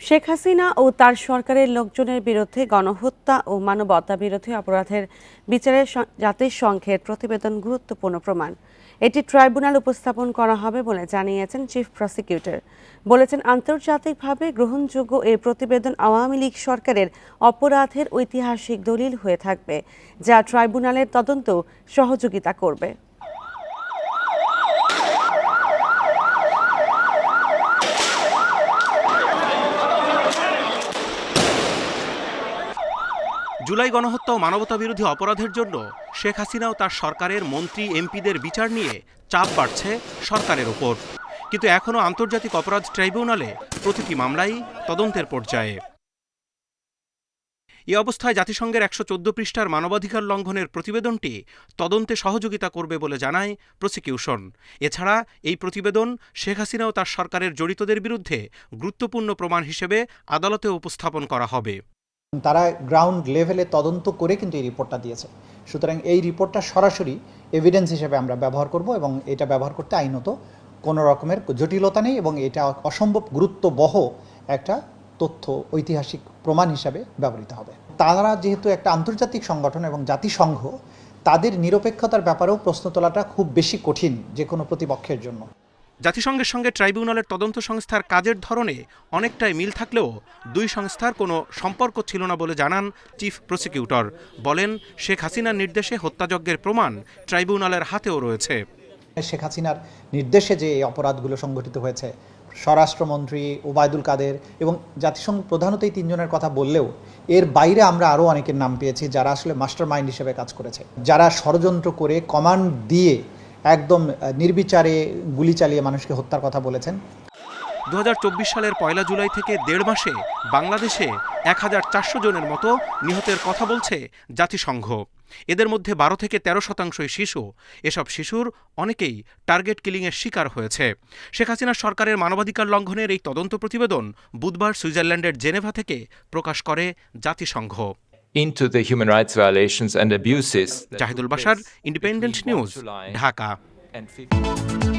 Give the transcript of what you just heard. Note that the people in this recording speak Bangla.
শেখ হাসিনা ও তার সরকারের লোকজনের বিরুদ্ধে গণহত্যা ও মানবতা বিরোধী অপরাধের বিচারের স- জাতিসংঘের প্রতিবেদন গুরুত্বপূর্ণ প্রমাণ। এটি ট্রাইব্যুনাল উপস্থাপন করা হবে বলে জানিয়েছেন চিফ প্রসিকিউটর। বলেছেন, আন্তর্জাতিকভাবে গ্রহণযোগ্য এই প্রতিবেদন আওয়ামী লীগ সরকারের অপরাধের ঐতিহাসিক দলিল হয়ে থাকবে, যা ট্রাইব্যুনালের তদন্ত সহযোগিতা করবে। জুলাই গণহত্যা ও মানবতা বিরোধী অপরাধের জন্য শেখ হাসিনা ও তার সরকারের মন্ত্রী, এমপিদের বিচার নিয়ে চাপ বাড়ছে সরকারের ওপর। কিন্তু এখনও আন্তর্জাতিক অপরাধ ট্রাইব্যুনালে প্রতিটি মামলাই তদন্তের পর্যায়ে। এ অবস্থায় জাতিসংঘের একশো চোদ্দ পৃষ্ঠার মানবাধিকার লঙ্ঘনের প্রতিবেদনটি তদন্তে সহযোগিতা করবে বলে জানায় প্রসিকিউশন। এছাড়া এই প্রতিবেদন শেখ হাসিনা ও তার সরকারের জড়িতদের বিরুদ্ধে গুরুত্বপূর্ণ প্রমাণ হিসেবে আদালতে উপস্থাপন করা হবে। তারা গ্রাউন্ড লেভেলে তদন্ত করে কিন্তু এই রিপোর্টটা দিয়েছে। সুতরাং এই রিপোর্টটা সরাসরি এভিডেন্স হিসেবে আমরা ব্যবহার করব এবং এটা ব্যবহার করতে আইনত কোনো রকমের জটিলতা নেই এবং এটা অসম্ভব গুরুত্ববহ একটা তথ্য, ঐতিহাসিক প্রমাণ হিসাবে ব্যবহৃত হবে। তারা যেহেতু একটা আন্তর্জাতিক সংগঠন এবং জাতিসংঘ, তাদের নিরপেক্ষতার ব্যাপারেও প্রশ্ন তোলাটা খুব বেশি কঠিন যে কোনো প্রতিপক্ষের জন্য। জাতিসংঘের সঙ্গে ট্রাইব্যুনালের তদন্ত সংস্থার কাজের ধরনে অনেকটাই মিল থাকলেও দুই সংস্থার কোনো সম্পর্ক ছিল না বলে জানান চিফ প্রসিকিউটর। বলেন, শেখ হাসিনার নির্দেশে হত্যাযজ্ঞের প্রমাণ ট্রাইব্যুনালের হাতেও রয়েছে। শেখ হাসিনার নির্দেশে যে এই অপরাধগুলো সংঘটিত হয়েছে, স্বরাষ্ট্রমন্ত্রী ওবায়দুল কাদের এবং জাতিসংঘ প্রধানত এই তিনজনের কথা বললেও এর বাইরে আমরা আরও অনেকের নাম পেয়েছি যারা আসলে মাস্টার মাইন্ড হিসেবে কাজ করেছে। যারা ষড়যন্ত্র করে কমান্ড দিয়ে একদম নির্বিচারে গুলি চালিয়ে মানুষকে হত্যার কথা বলেছেন। দু হাজার চব্বিশ সালের পয়লা জুলাই থেকে দেড় মাসে বাংলাদেশে এক হাজার চারশো জনের মতো নিহতের কথা বলছে জাতিসংঘ। এদের মধ্যে বারো থেকে তেরো শতাংশই শিশু। এসব শিশুর অনেকেই টার্গেট কিলিংয়ের শিকার হয়েছে। শেখ হাসিনার সরকারের মানবাধিকার লঙ্ঘনের এই তদন্ত প্রতিবেদন বুধবার সুইজারল্যান্ডের জেনেভা থেকে প্রকাশ করে জাতিসংঘ। into the human rights violations and abuses. that Zahidul took Basar place independent between 1 news July Dhaka and 15